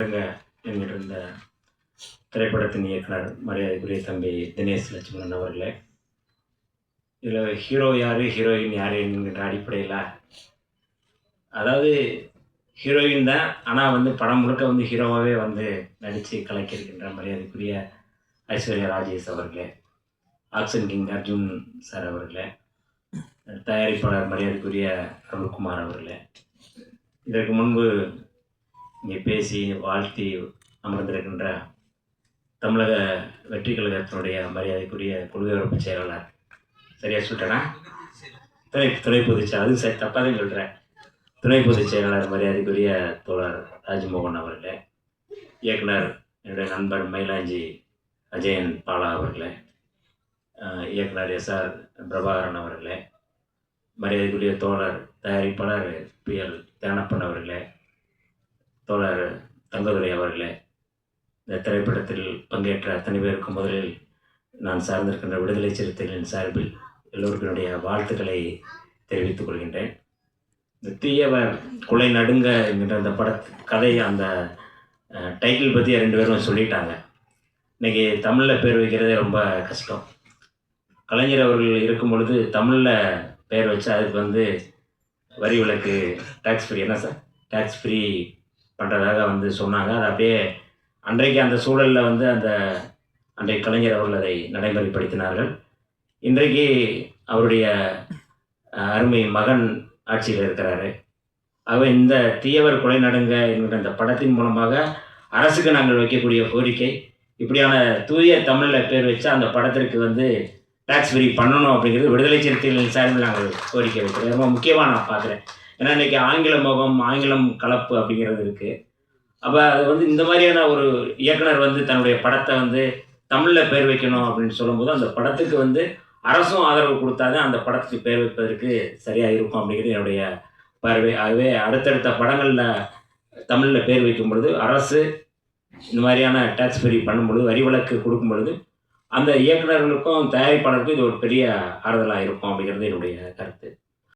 எங்க இந்த திரைப்படத்தின் இயக்குனர் மரியாதைக்குரிய தம்பி தினேஷ் லட்சுமணன் அவர்களே இதில் ஹீரோ யார் ஹீரோயின் யார் என்கின்ற அடிப்படையில் அதாவது ஹீரோயின் தான் ஆனால் வந்து படம் முழுக்க வந்து ஹீரோவாகவே வந்து நடித்து கலக்கியிருக்கின்ற மரியாதைக்குரிய ஐஸ்வர்யா ராஜேஷ் அவர்களே ஆக்ஷன் கிங் அர்ஜுன் சார் அவர்களே தயாரிப்பாளர் மரியாதைக்குரிய அருள்குமார் அவர்களே. இதற்கு முன்பு இங்கே பேசி வாழ்த்தி அமர்ந்திருக்கின்ற தமிழக வெற்றி கழகத்தினுடைய மரியாதைக்குரிய கொள்கையுறப்பு செயலாளர். சரியா சொல்லிட்டேனா? துணை துணை பொதுச் அது சரி தப்பாக தான் சொல்கிறேன் துணை பொதுச் செயலாளர் மரியாதைக்குரிய தோழர் ராஜ்மோகன் அவர்களே இயக்குனர் என்னுடைய நண்பர் மயிலாஞ்சி அஜயன் பாலா அவர்களே இயக்குனர் எஸ் ஆர் பிரபாகரன் அவர்களே மரியாதைக்குரிய தோழர் தயாரிப்பாளர் பி. எல். தேனப்பன் அவர்களே தோழர் தங்கதுரை அவர்களே இந்த திரைப்படத்தில் பங்கேற்ற அத்தனை பேருக்கும் முதலில் நான் சார்ந்திருக்கின்ற விடுதலை சிறுத்தைகளின் சார்பில் எல்லோருக்கும் என்னுடைய வாழ்த்துக்களை தெரிவித்துக் கொள்கின்றேன். இந்த தீயவர் கொலை நடுங்க என்கின்ற அந்த பட கதை அந்த டைட்டில் பற்றி ரெண்டு பேரும் சொல்லிட்டாங்க. இன்றைக்கி தமிழில் பேர் வைக்கிறதே ரொம்ப கஷ்டம். கலைஞர் அவர்கள் இருக்கும் பொழுது தமிழில் பேர் வச்சு அதுக்கு வந்து வரி விலக்கு டேக்ஸ் ஃப்ரீ என்ன சார்? டேக்ஸ் ஃப்ரீ பண்ணுறதாக வந்து சொன்னாங்க. அது அப்படியே அன்றைக்கு அந்த சூழலில் வந்து அந்த அன்றைய கலைஞர் அவர்கள் அதை நடைமுறைப்படுத்தினார்கள். இன்றைக்கு அவருடைய அருமை மகன் ஆட்சியில் இருக்கிறாரு. ஆகவே இந்த தீயவர் கொலை நடுங்க என்கிற இந்த படத்தின் மூலமாக அரசுக்கு நாங்கள் வைக்கக்கூடிய கோரிக்கை இப்படியான தூய தமிழில் பேர் வச்சா அந்த படத்திற்கு வந்து டேக்ஸ் ஃப்ரீ பண்ணணும் அப்படிங்கிறது விடுதலை சிறுத்தைகளின் சார்பில் நாங்கள் கோரிக்கை வைக்கிறோம். ரொம்ப முக்கியமாக நான் பார்க்குறேன். ஏன்னா இன்றைக்கி ஆங்கில முகம் ஆங்கிலம் கலப்பு அப்படிங்கிறது இருக்குது அப்போ அது வந்து இந்த மாதிரியான ஒரு இயக்குனர் வந்து தன்னுடைய படத்தை வந்து தமிழில் பேர் வைக்கணும் அப்படின்னு சொல்லும்போது அந்த படத்துக்கு வந்து அரசும் ஆதரவு கொடுத்தாதான் அந்த படத்துக்கு பேர் வைப்பதற்கு சரியாக இருக்கும் அப்படிங்கிறது என்னுடைய பார்வை. ஆகவே அடுத்தடுத்த படங்களில் தமிழில் பேர் வைக்கும் பொழுது அரசு இந்த மாதிரியான டேக்ஸ் ஃப்ரீ பண்ணும் பொழுது வரி விலக்கு கொடுக்கும் பொழுது அந்த இயக்குனர்களுக்கும் தயாரிப்பாளருக்கும் இது ஒரு பெரிய ஆறுதலாக இருக்கும் அப்படிங்கிறது என்னுடைய கருத்து.